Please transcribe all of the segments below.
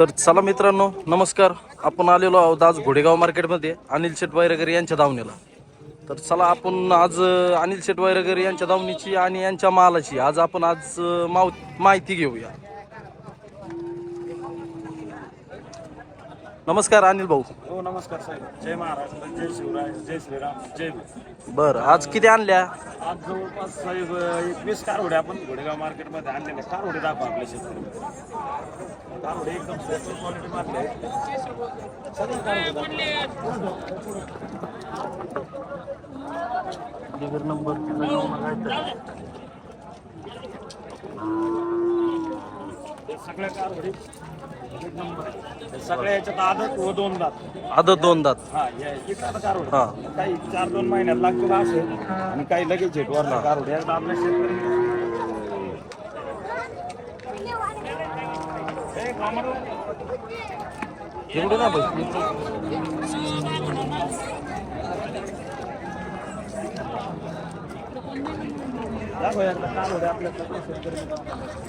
तर चला मित्रांनो नमस्कार. आपण आलेलो आहोत आज घोडेगाव मार्केटमध्ये अनिल शेट वैरगर यांच्या दावणीला तर चला आपण आज अनिल शेट वैरगर यांच्या दावणीची आणि यांच्या मालाची आज आपण आज माव माहिती घेऊया. नमस्कार अनिल भाऊ. हो नमस्कार साहेब. जय महाराष्ट्र जय शिवराय. जय श्रीराम. जय. बरं आज किती आणल्या? आज जवळपास साहेब एकवीस कारवडे आपण घोडेगाव मार्केटमध्ये आणलेले. कारवडे दाखवा आपले शेतकरी एकदम क्वालिटी मारले सगळे कारवडे सगळ्या कारवडे एक नंबर. हे सगळ्या याच्यात आदत व दोन दात. आदत दोन दात. हा हे कारवड हा. काही चार दोन महिन्यात लागतो असे. आणि काही लगेच झेटवर कारवड एकदा आपल्या शेतकरी एवढे ना बस.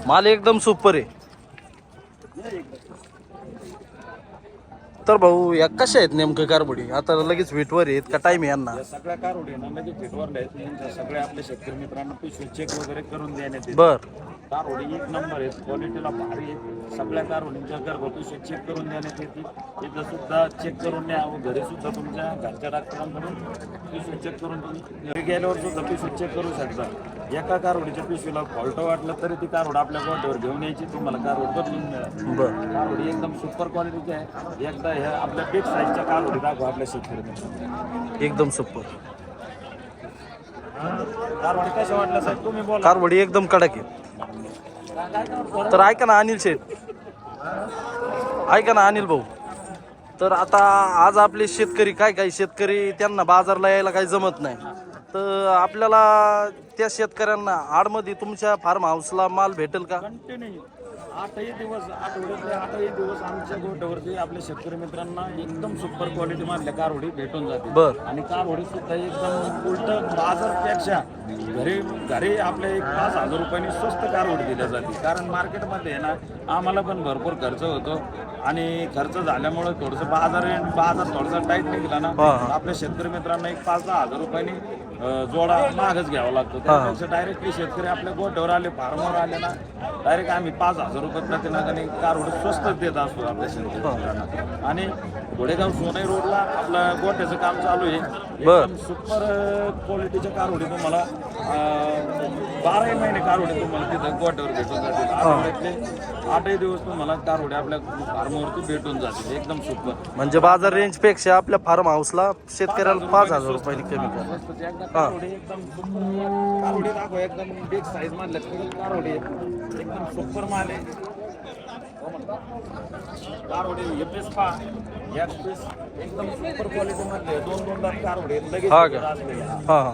माल एकदम सुपर आहे ये इकडे. तर भाऊ या कशा आहेत नेमकं कारबडी? आता लगेच वेटवर आहेत का टाइम यांना? या सगळ्या कारवडी ना लगेच झेटवर आहेत. यांच्या सगळ्या आपल्या शेतकरी मित्रांना पिशवी चेक वगैरे करून देण्यात येते बर. कारवडी एक नंबर आहेत क्वालिटीला भारी आहे. सगळ्या कारवडींच्या घरगुती चेक करून देण्यात येते इथं सुद्धा चेक करून द्या. व घरी सुद्धा तुमच्या घरच्या डॉक्टरांकडून पिशवी चेक करून तुम्ही घरी गेल्यावर सुद्धा पिशवी चेक करू शकता. एका कारवडीच्या पिशवीला फॉल्ट वाटलं तरी ती कारवड आपल्या गोट्यावर घेऊन यायची. तुम्हाला कारवड बदलून मिळेल. बर. कारवडी एकदम सुपर क्वालिटीची आहे. एकदा ह्या आपल्या बिग साईजच्या कारवडी दाखवा आपल्या शेतकरी एकदम सुपर कारवडी कशा वाटल्या साहेब? तुम्ही बोला. कारवडी एकदम कडक आहे. तर ऐका ना अनिल शेठ. ऐका ना अनिल भाऊ. तर आता आज आपले शेतकरी काय काय शेतकरी त्यांना बाजारला यायला काही जमत नाही. तर आपल्याला त्या शेतकऱ्यांना आडमध्ये तुमच्या फार्म हाऊसला माल भेटेल का? कंटिन्यू आठही दिवस आठवड्यातले आठही दिवस आमच्या गोट्यावरती आपल्या शेतकरी मित्रांना एकदम सुपर क्वालिटी मधल्या कारवडी भेटून जाते. बर. आणि कारवडी सुद्धा एकदम उलट बाजारपेक्षा घरी घरी आपल्या एक पाच हजार रुपयांनी स्वस्त कारवडी दिल्या जाते. कारण मार्केटमध्ये ना आम्हाला पण भरपूर खर्च होतो. आणि खर्च झाल्यामुळे थोडंसं बाजार बाजार थोडासा टाईट निघला ना. आपल्या शेतकरी मित्रांना एक पाच दहा हजार रुपयांनी जोडा मागच घ्यावा लागतो. त्यापेक्षा डायरेक्टली शेतकरी आपल्या गोट्यावर आले फार्मवर आले ना डायरेक्ट आम्ही पाच हजार रुपये प्रतिनागाने कारवड स्वस्तच देत असतो आपल्या शेतकरी मित्रांना आणि घोडेगाव सोनाई रोडला आपलं गोट्याचं काम चालू आहे. सुपर क्वालिटीच्या कारवडी तुम्हाला. बाराही महिने कारवडी तुम्हाला तिथं गोट्यावर भेटून जातील. आठवड्यातले आठही दिवस तुम्हाला कारवडी आपल्या फार्मवरती भेटून जातील. एकदम सुपर म्हणजे बाजार रेंजपेक्षा आपल्या फार्म हाऊसला शेतकऱ्याला पाच हजार रुपयांनी कमी करा. एकदम दाखव बिग साईज. एकदम सुपर माल आहे हे पीस पीस एकदम सुपर क्वालिटी दोन दोन दात कारवडी आहेत. लगेच हा का? असलेले. हा हा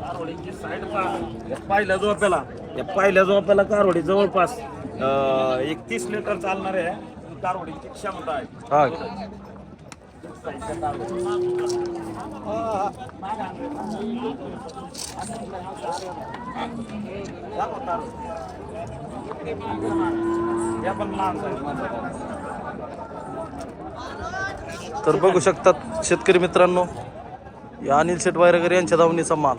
कारवडीची साईड पहा या पहिल्या झोप्याला या पहिल्या झोप्याला कारवडी जवळपास एकतीस लिटर चालणार आहे कारवडीची क्षमता आहे हा का? तर बघू शकतात शेतकरी मित्रांनो या अनिल शेठ वायरगर यांच्या धावणीचा माल.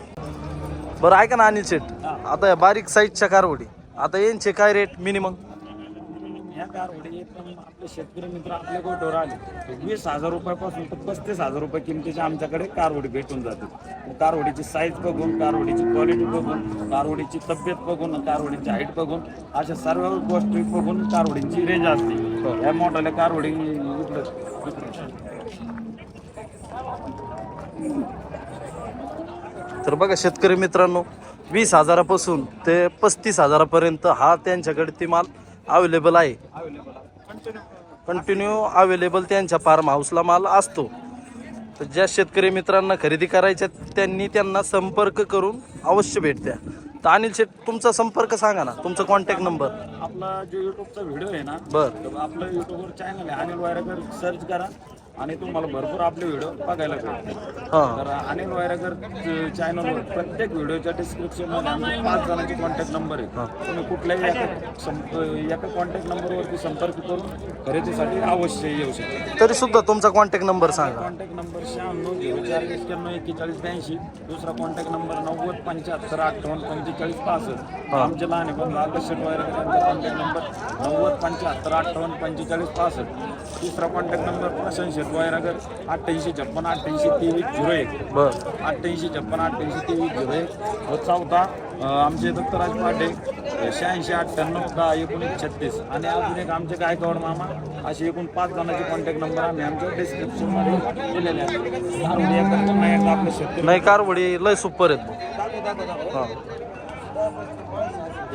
बरं ऐका ना अनिल शेठ. आता या बारीक साईजच्या कारवडी. आता यांचे काय रेट मिनिमम या कारवडी एकदम आपले शेतकरी मित्र आपल्या गोटवर आले. वीस हजार रुपयापासून तर पस्तीस हजार रुपये किमतीचे आमच्याकडे कारवडी भेटून जाते. कारवडीची साईज बघून कारवडीची क्वालिटी बघून कारवडीची तब्येत बघून कारवडीची हाईट बघून अशा सर्व गोष्टी बघून कारवडीची रेंज असते. या मोठ्याल्या कारवडी. तर बघा शेतकरी मित्रांनो वीस हजारापासून ते पस्तीस हजारापर्यंत हा त्यांच्याकडे ती माल अवेलेबल आहे. कंटिन्यू अवेलेबल त्यांच्या फार्म हाऊसला माल असतो. तर ज्या शेतकरी मित्रांना खरेदी करायच्या त्यांनी त्यांना संपर्क करून अवश्य भेट द्या. तर अनिल शेठ तुमचा संपर्क सांगा ना. तुमचा कॉन्टॅक्ट नंबर आपला जो युट्यूबचा व्हिडिओ आहे ना बर. आपलं युट्यूबवर चॅनल आहे. अनिल वायरकर सर्च करा. आणि तुम्हाला भरपूर आपले व्हिडिओ बघायला भेटतील. हा. तर अनिल वायरगर चॅनलवर प्रत्येक व्हिडिओच्या डिस्क्रिप्शनमध्ये आमचे पाच जणांचे कॉन्टॅक्ट नंबर आहे तुम्ही कुठल्याही एका संप- एका कॉन्टॅक्ट नंबरवरती संपर्क करून खरेदीसाठी अवश्य येऊ शकता. तरी सुद्धा तुमचा कॉन्टॅक्ट नंबर सांगा. कॉन्टॅक्ट नंबर शहाण्णव झिरो चार एक्क्याण्णव एक्केचाळीस ब्याऐंशी. दुसरा कॉन्टॅक्ट नंबर नव्वद पंच्याहत्तर अठ्ठावन्न पंचेचाळीस पासष्ट. आमचे लहान पण आकर्षक यांचा कॉन्टॅक्ट नंबर नव्वद पंच्याहत्तर अठ्ठावन्न पंचेचाळीस पासष्ट. तिसरा कॉन्टॅक्ट नंबर प्रशांत शेट वायरगर अठ्ठ्याऐंशी छप्पन अठ्ठ्याऐंशी तेवीस झिरो एक. बर. अठ्ठ्याऐंशी छप्पन अठ्ठ्याऐंशी तेवीस झिरो एक. व चौथा आमचे दत्तराज पाटे शहाऐंशी अठ्ठ्याण्णव दहा एकोणीस छत्तीस. आणि अजून एक आमचे गायकवाड मामा असे एकूण पाच जणांचे कॉन्टॅक्ट नंबर आम्ही आमच्या डिस्क्रिप्शनमध्ये दिलेले आहेत. नाही कारवडी लय सुपर आहेत. हा.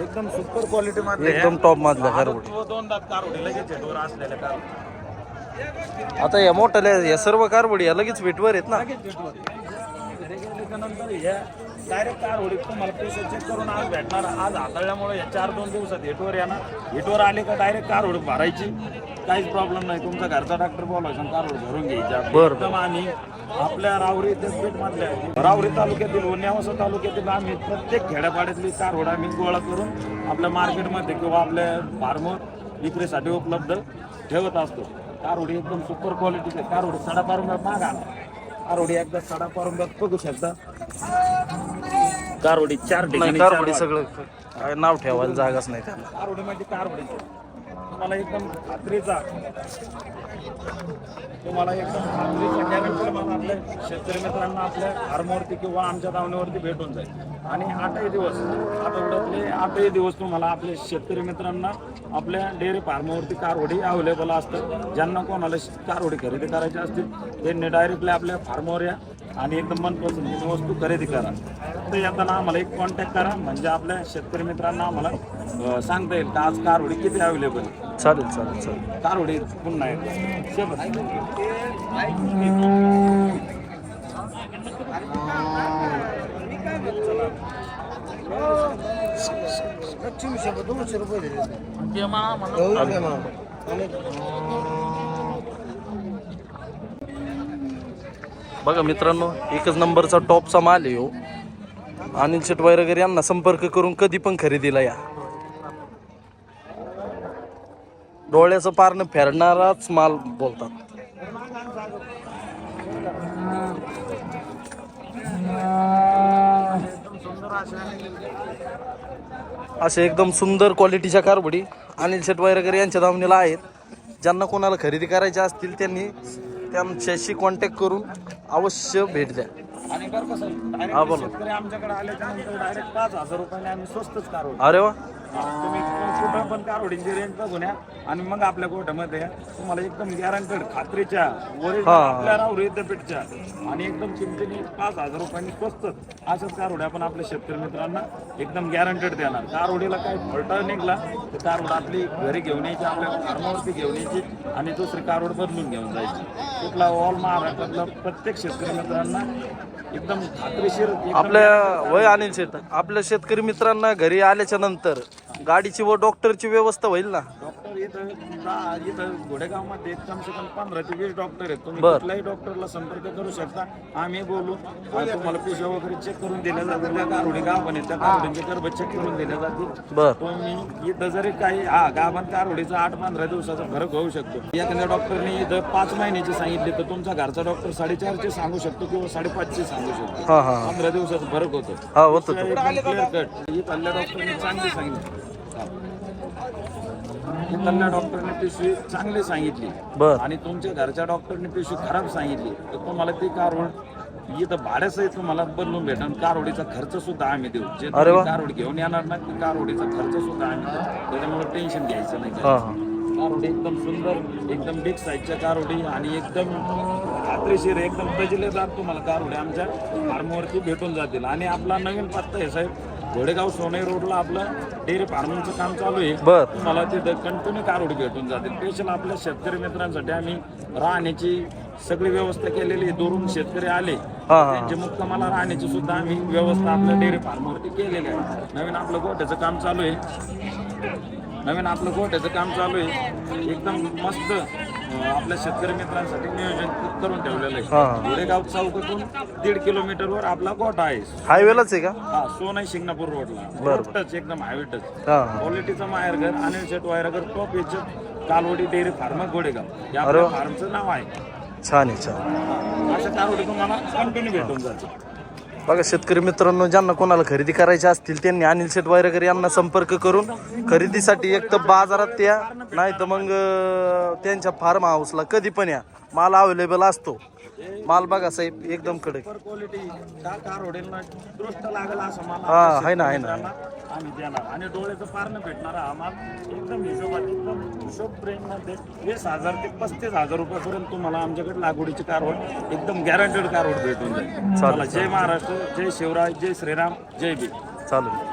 एकदम सुपर क्वालिटी मध्ये एकदम टॉप मधल्या कारवडी दोन दात कारवडी लगेच असलेल्या कारवडी आता या मोठ्याल्या या सर्व कारवडी या लगेच वेटवर आहेत ना? लगेच भेटवर घरी गेल्यानंतर ह्या डायरेक्ट कार होडी तुम्हाला पैसे चेक करून आज भेटणार. आज हाताळल्यामुळे या चार दोन दिवसात हेटवर येणार हेटवर आले का डायरेक्ट कार होडी भरायची. काहीच प्रॉब्लेम नाही. तुमचा घरचा डॉक्टर बोलायचा आणि कार होडी भरून घ्यायची आपली. बरं. एकदम आम्ही आपल्या रावरी मधल्या रावरी तालुक्यातील व नेवासा तालुक्यातील आम्ही प्रत्येक खेड्यापाड्यातली कार होड आम्ही गोळा करून आपल्या मार्केटमध्ये किंवा आपल्या फार्मवर विक्रीसाठी उपलब्ध ठेवत असतो. कार होडी एकदम सुपर क्वालिटीचे कार होडी सडा पारून मागा कारवडी एकदा सडा पारून बघ शकता. कारवडी चार ठिकाणी चार कारवडी. सगळं काय नाव ठेवायला जागाच नाही त्याला. कारवडी म्हणजे कारवडी तुम्हाला एकदम खात्रीचा. तुम्हाला एकदम खात्रीचा गॅरंटी मला आपल्या शेतकरी मित्रांना आपल्या फार्मवरती किंवा आमच्या दावणीवरती भेटून जाईल. आणि आठही दिवस आठवड्यातले आठही दिवस तुम्हाला आपल्या शेतकरी मित्रांना आपल्या डेअरी फार्मवरती कारवडी अवेलेबल असतं ज्यांना कोणाला कारवडी खरेदी करायची असतील त्यांनी डायरेक्टली आपल्या फार्मवर या. आणि एकदम मनपसंतीची वस्तू खरेदी करा. तर येताना आम्हाला एक कॉन्टॅक्ट करा म्हणजे आपल्या शेतकरी मित्रांना आम्हाला सांगता येईल का आज कारवडी किती अवेलेबल चालेल चालेल चालेल. कारवडी पुन्हा एकदा. शेवट. बघा मित्रांनो एकच नंबरचा टॉपचा माल आहे हो. अनिल शेट वगैरे यांना संपर्क करून कधी पण खरेदीला या. डोळ्याचं पारणं फेरणाराच माल बोलतात. असे एकदम सुंदर क्वालिटीच्या कारबडी अनिल शेट वगैरे यांच्या दावणीला आहेत. ज्यांना कोणाला खरेदी करायच्या असतील त्यांनी त्यांच्याशी कॉन्टॅक्ट करून अवश्य भेट द्या. आणि बरं कसं हा, डायरेक्ट बोला. शेतकरी आमच्याकडे आल्याच्यानंतर डायरेक्ट पाच हजार रुपयाने आम्ही स्वस्तच अरे वा. तुम्ही कुठं पण कारवडीची रेंज बघून या आणि मग आपल्या गोठ्यामध्ये. तुम्हाला एकदम गॅरंटेड खात्रीच्या ओरिजिनल हा. आपल्या विद्यापीठच्या आणि एकदम किमतीने पाच हजार रुपयांनी स्वस्त अशाच कारवड्या आपण आपल्या शेतकरी मित्रांना एकदम गॅरंटेड देणार कारवडीला काय फळटा निघला तर कारवड आपली घरी घेऊन यायची आपल्या फार्मावरती घेऊन यायची आणि दुसरी कारवड बदलून घेऊन जायची कुठला ऑल महाराष्ट्रातला प्रत्येक शेतकरी मित्रांना एकदम खात्रीशीर एकदम आपल्या वय अनिल शेट आपल्या शेतकरी मित्रांना घरी आल्याच्यानंतर गाडीची व डॉक्टरची व्यवस्था होईल ना? डॉक्टर इथं दहा इथं घोडेगावमध्ये कम से कम पंधरा ते वीस डॉक्टर आहेत. तुम्ही बर. कुठल्याही डॉक्टरला संपर्क करू शकता. आम्ही बोलू. तुम्हाला पिशव्या वगैरे चेक करून दिल्या जातील त्या कारवडी गाभण आहेत त्या कारवडींचे गर्भ चेक करून दिल्या जातील बर. तुम्ही इथं जरी काही हा गाभण आठ पंधरा दिवसाचा फरक होऊ शकतो. एखाद्या डॉक्टरने इथं पाच महिन्याची सांगितली तर तुमचा घरचा डॉक्टर साडेचारचे सांगू शकतो किंवा साडेपाचचे सांगू शकतो. हा हा पंधरा दिवसाचा फरक होतो. हा होतं तो क्लिअर कट तल्ल्या डॉक्टरने चांगली सांगितली. तल्ल्या डॉक्टरने पिशवी चांगली सांगितली. बर. आणि तुमच्या घरच्या डॉक्टरने पिशवी खराब सांगितली. तर तुम्हाला ती कारवड इथं भाड्यासहित तुम्हाला बदलून भेटन कारवडीचा खर्च सुद्धा आम्ही देऊ. जे अरे वा. तुम्ही कारवड घेऊन येणार ना ती कारवडीचा खर्च सुद्धा आम्ही देऊ. त्याच्यामुळे टेन्शन घ्यायचं नाही. हा हा. कारवडी एकदम सुंदर एकदम बिग साईजच्या कारवडी आणि एकदम खात्रीशीर एकदम दजिलेदार तुम्हाला कारवडी आमच्या फार्मवरती भेटून जातील. आणि आपला नवीन पत्ता आहे साहेब घोडेगाव सोने रोडला आपलं डेअरी फार्मिंगचं काम चालू आहे. बर. तुम्हाला तिथं कंटिन्यू कारवडी भेटून जातील. स्पेशल आपल्या शेतकरी मित्रांसाठी आम्ही राहण्याची सगळी व्यवस्था केलेली आहे. दुरून शेतकरी आले. हा हा. त्यांच्या मुक्कामाला राहण्याची सुद्धा आम्ही व्यवस्था आपल्या डेअरी फार्मवरती केलेली आहे. नवीन आपलं गोठ्याचं काम चालू आहे. नवीन आपलं गोठ्याचं काम चालू आहे. एकदम मस्त आपल्या शेतकरी मित्रांसाठी नियोजन करून ठेवलेलं. आहे. गोरेगाव चौकातून दीड किलोमीटरवर आपला गोठा आहे. हायवेलाच आहे का? हा सोनाई शिंगणापूर रोडला टच एकदम हायवे टच. हा क्वालिटीचं माहेरघर अनिल शेट वायरगर टॉप याच्यात कालवडी डेअरी फार्म गोडेगाव वा. फार्मचं नाव आहे. छान आहे छान. अशा कालवडी तुम्हाला कंटिन्यू भेटून जाते बघा शेतकरी मित्रांनो ज्यांना कोणाला खरेदी करायची असतील त्यांनी अनिल शेठ वायरकर यांना संपर्क करून खरेदीसाठी एक तर बाजारात या नाही तर मग त्यांच्या फार्म हाऊसला कधी पण या. माल अवेलेबल असतो. माल बघा साहेब एकदम कडक. क्वालिटी कार दृष्ट लागेल असं मला हा, आहे ना, आहे ना. आम्ही देणार. आणि डोळ्याचं पारणं भेटणार हा माल. एकदम हिशोबात एकदम हिशोब ब्रेनमध्ये वीस हजार ते पस्तीस हजार रुपयापर्यंत तुम्हाला आमच्याकडे लागवडीची कारवड एकदम गॅरंटेड कारवड भेटून. जाईल चला जय महाराष्ट्र जय शिवराय जय श्रीराम जय भीम. चालेल.